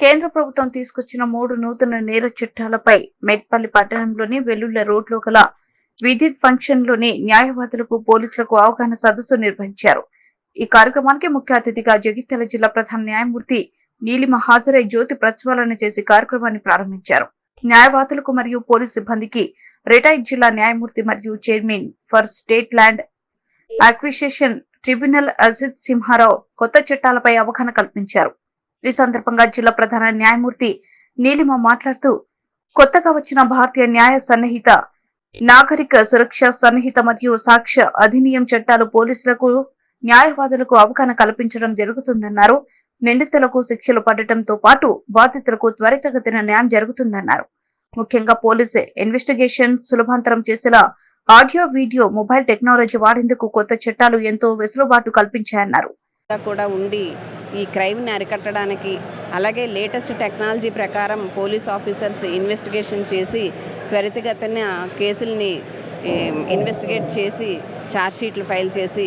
కేంద్ర ప్రభుత్వం తీసుకొచ్చిన మూడు నూతన నేర చట్టాలపై మెట్పల్లి పట్టణంలోని వెల్లుల్ల రోడ్లో గల విద్యుత్ ఫంక్షన్లోని న్యాయవాదులకు పోలీసులకు అవగాహన సదస్సు నిర్వహించారు. ఈ కార్యక్రమానికి ముఖ్య అతిథిగా జగిత్యాల జిల్లా ప్రధాన న్యాయమూర్తి నీలిమ హాజరై జ్యోతి ప్రజ్వలన చేసి కార్యక్రమాన్ని ప్రారంభించారు. న్యాయవాదులకు మరియు పోలీస్ సిబ్బందికి రిటైర్డ్ జిల్లా న్యాయమూర్తి మరియు chairman for state land acquisition tribunal Ajit Simharao కొత్త చట్టాలపై అవగాహన కల్పించారు. ఈ సందర్భంగా జిల్లా ప్రధాన న్యాయమూర్తి నీలిమ మాట్లాడుతూ కొత్తగా వచ్చిన భారతీయ న్యాయ సన్నిహిత నాగరిక సురక్ష సన్నిహిత మరియు సాక్ష్య అధినియం చట్టాలు పోలీసులకు న్యాయవాదులకు అవగాహన కల్పించడం జరుగుతుందన్నారు. నిందితులకు శిక్షలు పడటంతో పాటు బాధితులకు త్వరితగతిన న్యాయం జరుగుతుందన్నారు. ముఖ్యంగా పోలీసు ఇన్వెస్టిగేషన్ సులభాంతరం చేసేలా ఆడియో వీడియో మొబైల్ టెక్నాలజీ వాడేందుకు కొత్త చట్టాలు ఎంతో వెసులుబాటు కల్పించాయన్నారు. కూడా ఉండి ఈ క్రైమ్ని అరికట్టడానికి అలాగే లేటెస్ట్ టెక్నాలజీ ప్రకారం పోలీస్ ఆఫీసర్స్ ఇన్వెస్టిగేషన్ చేసి త్వరితగతిన కేసుల్ని ఇన్వెస్టిగేట్ చేసి ఛార్జ్షీట్లు ఫైల్ చేసి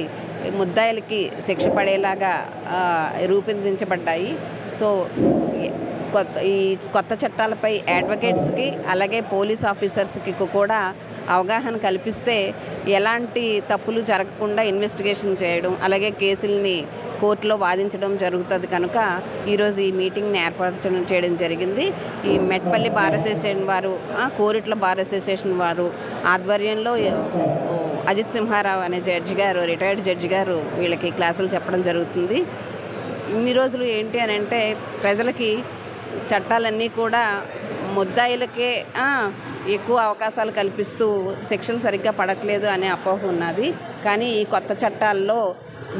ముద్దాయిలకి శిక్ష పడేలాగా రూపొందించబడ్డాయి. సో కొత్త ఈ కొత్త చట్టాలపై అడ్వకేట్స్కి అలాగే పోలీస్ ఆఫీసర్స్కి కూడా అవగాహన కల్పిస్తే ఎలాంటి తప్పులు జరగకుండా ఇన్వెస్టిగేషన్ చేయడం అలాగే కేసుల్ని కోర్టులో వాదించడం జరుగుతుంది కనుక ఈరోజు ఈ మీటింగ్ని ఏర్పరచడం చేయడం జరిగింది. ఈ మెట్పల్లి బార్ అసోసియేషన్ వారు కోరిట్ల బార్ అసోసియేషన్ వారు ఆధ్వర్యంలో అజిత్ సింహారావు అనే జడ్జి గారు రిటైర్డ్ జడ్జి గారు వీళ్ళకి క్లాసులు చెప్పడం జరుగుతుంది. ఇన్ని రోజులు ఏంటి అని అంటే ప్రజలకి చట్టాలన్నీ కూడా ముద్దాయిలకే ఎక్కువ అవకాశాలు కల్పిస్తూ శిక్షలు సరిగ్గా పడట్లేదు అనే అపోహ ఉన్నది. కానీ ఈ కొత్త చట్టాల్లో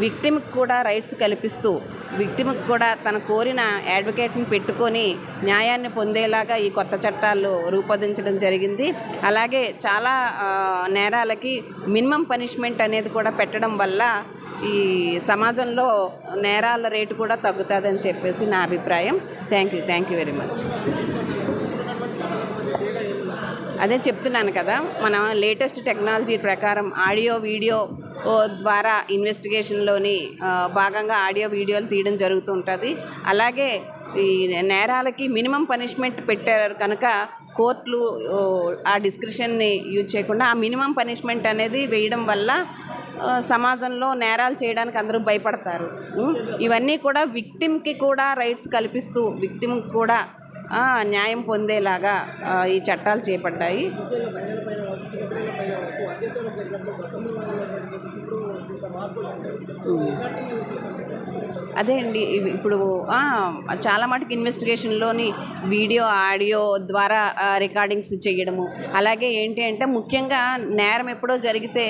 విక్టిమ్కి కూడా రైట్స్ కల్పిస్తూ విక్టిమ్కి కూడా తన కోరిన అడ్వకేట్ని పెట్టుకొని న్యాయాన్ని పొందేలాగా ఈ కొత్త చట్టాలు రూపొందించడం జరిగింది. అలాగే చాలా నేరాలకి మినిమం పనిష్మెంట్ అనేది కూడా పెట్టడం వల్ల ఈ సమాజంలో నేరాల రేటు కూడా తగ్గుతుందని చెప్పేసి నా అభిప్రాయం. Thank you thank you very much. అదే చెప్తున్నాను కదా మన లేటెస్ట్ టెక్నాలజీ ప్రకారం ఆడియో వీడియో ఓ ద్వారా ఇన్వెస్టిగేషన్లోని భాగంగా ఆడియో వీడియోలు తీయడం జరుగుతూ ఉంటుంది. అలాగే ఈ నేరాలకి మినిమం పనిష్మెంట్ పెట్టారు కనుక కోర్టులు ఆ డిస్క్రిప్షన్ని యూజ్ చేయకుండా ఆ మినిమం పనిష్మెంట్ అనేది వేయడం వల్ల సమాజంలో నేరాలు చేయడానికి అందరూ భయపడతారు. ఇవన్నీ కూడా విక్టిమ్కి కూడా రైట్స్ కల్పిస్తూ విక్టిమ్కి కూడా న్యాయం పొందేలాగా ఈ చట్టాలు చేపట్టాయి ఉం. అదే అండి ఇప్పుడు చాలా మటుకు ఇన్వెస్టిగేషన్లోని వీడియో ఆడియో ద్వారా రికార్డింగ్స్ చేయడము అలాగే ఏంటి అంటే ముఖ్యంగా నేరం ఎప్పుడో జరిగితే